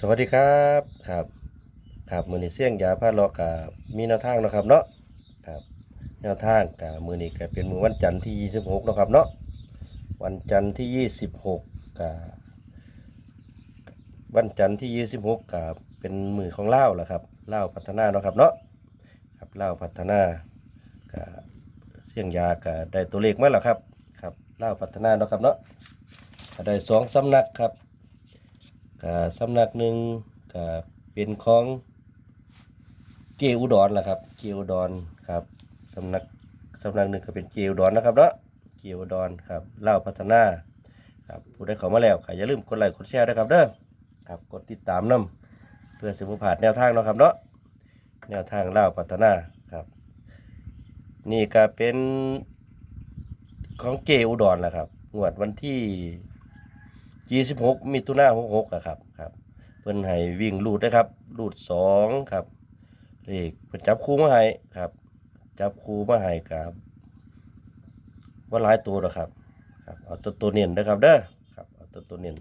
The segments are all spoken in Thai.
สวัสดีครับครับครับมือนี้เสี่ยงยาพาเลาะกับมีแนวทางนะครับเนาะครับแนวทางกับมือนี้ก็เป็นมือวันจันทร์ที่ 26นะครับเนาะวันจันทร์ที่ 26กับวันจันทร์ที่ 26กับเป็นมือของเล่าแหละครับเล่าพัฒนาเนาะครับเนาะครับเล่าพัฒนากับเสี่ยงยากับได้ตัวเลขมาแล้วครับครับเล่าพัฒนาเนาะครับเนาะได้สองสำนักครับ ก็สำนักหนึ่งก็เป็นของเจอุดรล่ะครับ เจอุดรครับสำนักสำนักหนึ่งก็เป็นเจอุดรนะครับเนาะเจอุดรครับเล่าพัฒนาครับผู้ได้เข้ามาแล้วก็อย่าลืมกดไลค์กดแชร์ด้วยครับเด้อครับกดติดตามนํเพื่อสิบผ่านแนวทางเนาะครับเนาะแนวทางเล่าพัฒนาครับ นี่ก็เป็นของเจอุดรล่ะครับงวดวันที่ 26มิถุนายน66นะครับครับ เพิ่นให้วิ่งลูดนะครับลูด2ครับเลขเพิ่นจับคู่มาให้ครับ จับคู่มาให้กับว่าหลายตัวหรอกครับครับเอาตัวตัวเน้นนะครับเด้อครับเอาตัวตัวเน้น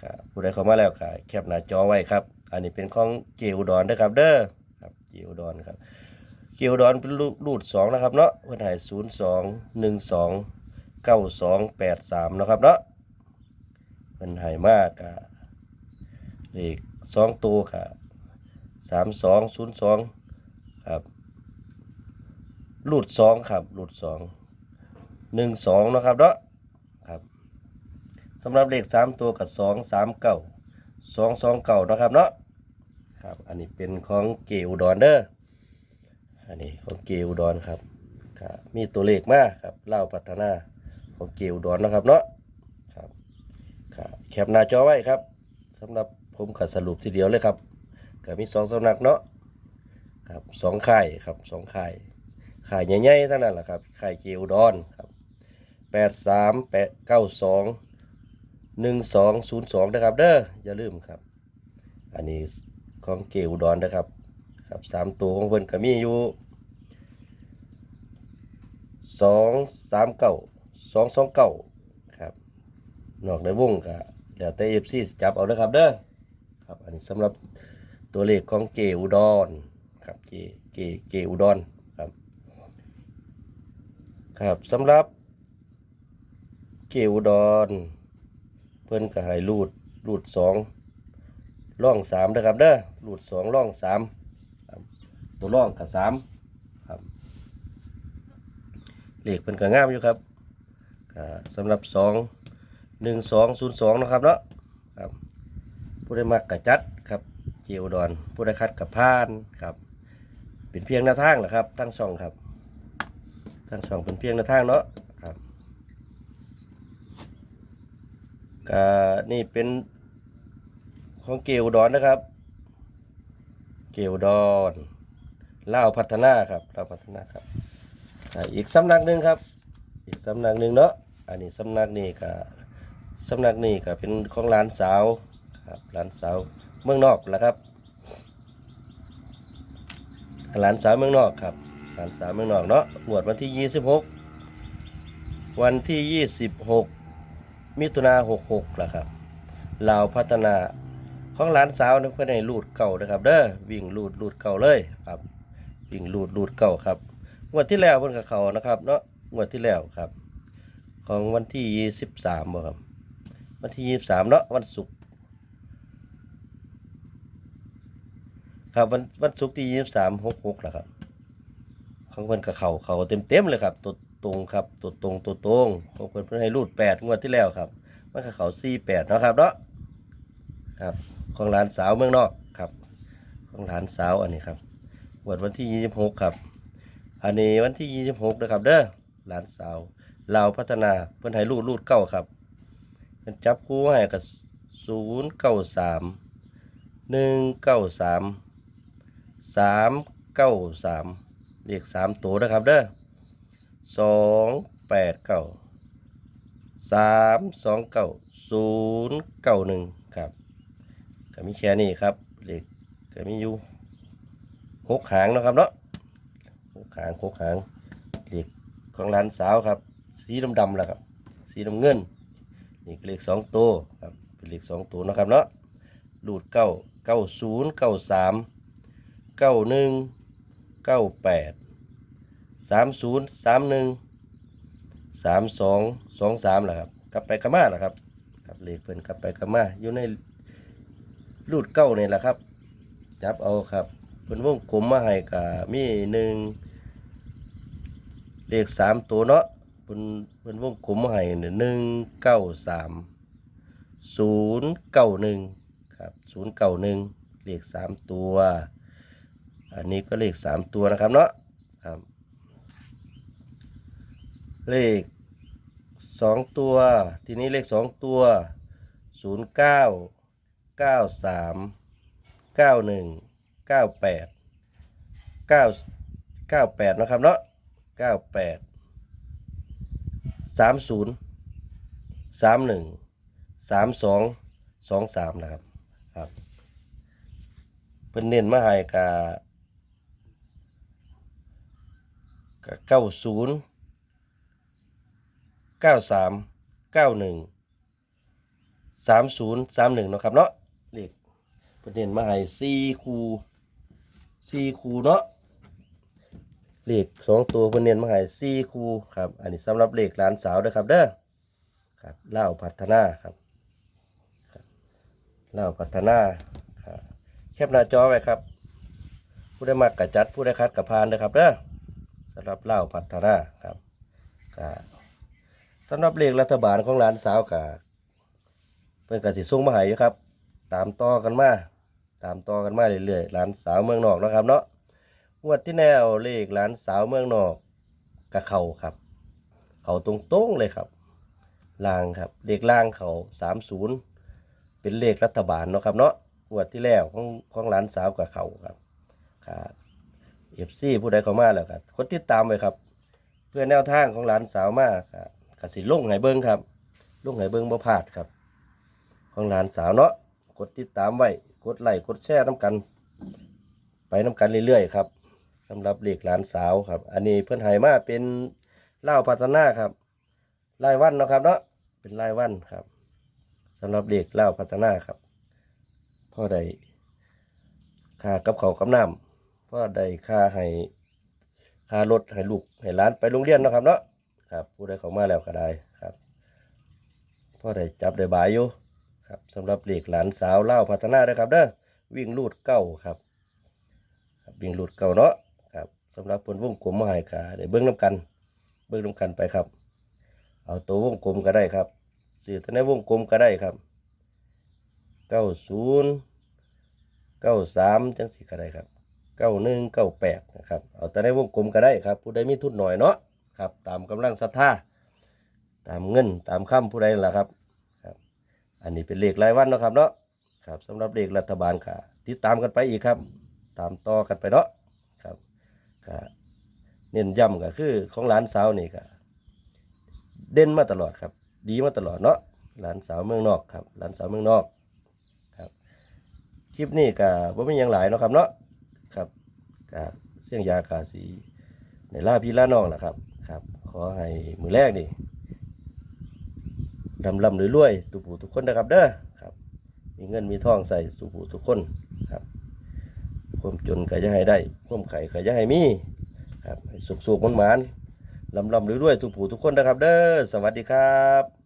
ครับผู้ใดเข้ามาแล้วก็แคปหน้าจอไว้ครับ อันนี้เป็นของเจอุดรนะครับ เด้อครับเจอุดรครับเจอุดรเป็นลูด2นะครับเนาะเพิ่นให้02 12 9283นะครับเนาะ มันหายมากกะเลขสองตัวกะสามสองศูนย์สองครับหลุดสองครับหลุดสองหนึ่งสองนะครับเนาะครับสำหรับเลขสามตัวกับสองสามเก้าสองสองเก้านะครับเนาะครับ อันนี้เป็นของเกอุดรเด้ออันนี้ของเกอุดรครับครับมีตัวเลขมากครับเล่าพัฒนาของเกอุดรนะครับเนาะ แคปหน้าจอไว้ครับสำหรับผมขัดสรุปทีเดียวเลยครับก็มีสองสำนักเนาะครับสองค่ายครับสองค่ายค่ายใหญ่ๆทั้งนั้นแหละครับค่ายเกียวดอนครับแปดสามแปดเก้าสองหนึ่งสองศูนย์สองนะครับเด้ออย่าลืมครับ อันนี้ของเกียวดอนนะครับครับสามตัวของเพิ่นก็มีอยู่สองสามเก้าสองสองเก้าครับนอกในวงก็ แล้วแต่เอฟซีจับเอาเด้อครับเด้อครับ อันนี้สำหรับตัวเลขของเจอุดรครับเจเจเจอุดรครับครับสำหรับเจอุดรเพิ่อนก็ให้รูดรูดสองร่องสามนะครับเด้อรูดสองร่องสามตัวร่องกับสามครับเลขเพิ่นก็งามอยู่ครับสำหรับสอง หนึ่งสองศูนย์สองนะครับเนาะครับผู้ได้มักกระจัดครับเจียวดอนผู้ได้คัดกับพานครับ เป็นเพียงหน้าทางแหละครับทั้งช่องครับทั้งช่องเป็นเพียงหน้าทางเนาะครับก็นี่เป็นของเกลดอนนะครับ เกลดอนเล่าพัฒนาครับเล่าพัฒนาครับอีกสำนักหนึ่งครับ อีกสำนักหนึ่งเนาะอันนี้สำนักนี้ก็ สำนักนี้ก็เป็นของหลานสาวครับหลานสาวเมืองนอกแหละครับหลานสาวเมืองนอกครับหลานสาวเมืองนอกเนาะบวชวันที่ 26 วันที่ 26 มิถุนา66ล่ะครับลาวพัฒนาของหลานสาวนะเพื่อนให้ลูดเก่านะครับ เด้อวิ่งลูดลูดเก่าเลยครับวิ่งลูดลูดเก่าครับงวดที่แล้วเพิ่นกับเขานะครับเนาะงวดที่แล้วครับ ของวันที่ยี่สิบสามบ่ครับ วันที่ยี่สิบสามเนาะวันศุกร์ครับวันวันศุกร์ที่ยี่สิบสามหกหกแหละครับของเพิ่นกับเขาเขาเต็มเต็มเลยครับตัวตรงครับตัวตรงตัวตรงของเพิ่นเพิ่นให้รูดแปดงวดที่แล้วครับมันกับเขาสี่แปดเนาะครับเนาะครับ ของหลานสาวเมืองนอกครับ ของหลานสาวอันนี้ครับงวดวันที่ยี่สิบหกครับ อันนี้วันที่ยี่สิบหกนะครับ เด้อหลานสาวลาวพัฒนาเพิ่นให้รูดรูดเก้าครับ เพิ่นจับคู่ให้กับศูนย์เก้าสามหนึ่งเก้าสามสามเก้าสามเลขสามตัวนะครับเด้อสองแปดเก้าสามสองเก้าศูนย์เก้าหนึ่งครับก็มีแค่นี้ครับเลขก็มีอยู่หกหางนะครับเนาะหกหางหกหางเลขของร้านสาวครับ สีดำๆแหละครับ สีน้ำเงิน นี่เลขสองตัวครับเป็นเลขสองตัวนะครับเนาะรูดเก้าเก้าศูนย์เก้าสามเก้าหนึ่งเก้าแปดสามศูนย์สามหนึ่งสามสองสองสามแหละครับกลับไปกลับมาแหละครับครับเลขเพิ่นกลับไปกลับมาอยู่ในรูดเก้านี่แหละครับ จับเอาครับเพิ่นวงกลมมาให้กะมีหนึ่งเลขสามตัวเนาะ พิ่นเพิ่นวงกลมมาให้เนี่ยหนึ่งเก้าสามศูนย์เก้าหนึ่งครับศูนย์เก้าหนึ่งเลขสามตัว อันนี้ก็เลขสามตัวนะครับเนาะครับ เลขสองตัว ทีนี้เลขสองตัวศูนย์เก้าเก้าสามเก้าหนึ่งเก้าแปดเก้าเก้าแปดนะครับเนาะเก้าแปด สามศูนย์สามหนึ่งสามสองสองสามนะครับครับเพิ่นเน้นมาให้กาเก้าศูนย์เก้าสามเก้าหนึ่งสามศูนย์สามหนึ่งเนาะครับเนาะเลขประเด็นมาให้สี่คูสี่คูเนาะ เลขสองตัวประเด็นมาให้สี่คูครับ อันนี้สำหรับเลขหลานสาวด้อครับ เด้อครับเล่าพัฒนาครับเล่าพัฒนาครับแคปหน้าจอไว้ครับผู้ได้มากกระจัดผู้ได้คัดกระพานเด้อครับเด้อสำหรับเล่าพัฒนาครับก็สำหรับเลขรัฐบาลของหลานสาวก็เพิ่นก็สิส่งมาให้ครับ ตามต่อกันมาตามต่อกันมาเรื่อยๆหลานสาวเมืองนอกนะครับเนาะ งวดที่แล้วเลขหลานสาวเมืองนอกกับเขาครับ เขาตรงๆเลยครับลางครับเลขล่างเขา30เป็นเลขรัฐบาลเนาะครับเนาะงวดที่แล้วของของหลานสาวกับเขาครับครับเอฟซีผู้ใดเขามาแล้วครับกดติดตามไว้ครับ เพื่อแนวทางของหลานสาวมากครับกสิลงไหเบิ้งครับลุ่งไหเบิ้งบ่พลาดครับ ของหลานสาวเนาะกดติดตามไว้กดไลค์กดแชร์น้ำกัน ไปน้ำกันเรื่อยๆครับ สำหรับเลขหลานสาวครับ อันนี้เพื่อนไหมาเป็นเล่าพัฒนาครับรายวันเนาะครับเนาะเป็นรายวันครับสำหรับเลขเล่าพัฒนาครับพ่อใดค่ากับเขากับน้ำพ่อได้ค่าให้ค่ารถให้ลูกให้หลานไปโรงเรียนเนาะครับเนาะครับ ผู้ใดเขามาแล้วก็ได้ครับพ่อได้จับได้บายอยู่ครับสำหรับเด็กหลานสาวเล่าพัฒนาเด้อครับเด้อวิ่งลูดเก้าครับวิ่งลูดเก้าเนาะ สำหรับผลวงกลมมาให้ก็ได้เบิ้งน้ำกัน เบิ้งน้ำกันไปครับ เอาตัววงกลมก็ได้ครับสื่อตัวในวงกลมก็ได้ครับเก้าศูนย์เก้าสามจังสี่ก็ได้ครับเก้าหนึ่งเก้าแปดนะครับเอาแต่ในวงกลมก็ได้ครับ ผู้ใดมีทุนหน่อยเนาะครับตามกำลังศรัทธาตามเงินตามคำผู้ใดนั่นแหละครับครับ อันนี้เป็นเลขรายวันเนาะครับเนาะครับสำหรับเลขรัฐบาลค่ะติดตามกันไปอีกครับ ตามต่อกันไปเนาะ ก็เน้นย้ำก็คือของหลานสาวนี่ก็เด่นมาตลอดครับ ดีมาตลอดเนาะหลานสาวเมืองนอกครับ หลานสาวเมืองนอกครับคลิปนี้ก็บ่มียังหลายเนาะครับเนาะครับกับเสียงยากาสีในล่าพี่ล่าน้องนะครับครับ ขอให้มือแรกนี่ลำลำรวยๆทุกผู้ทุกคนนะครับเด้อครับ มีเงินมีทองใส่ทุกผู้ทุกคนครับ ความจนก็จะให้ได้ ความไข่ก็จะให้มีครับให้สุขๆมันหมานลำลำหรือด้วยๆทุกผู้ทุกคนนะครับ เด้อสวัสดีครับ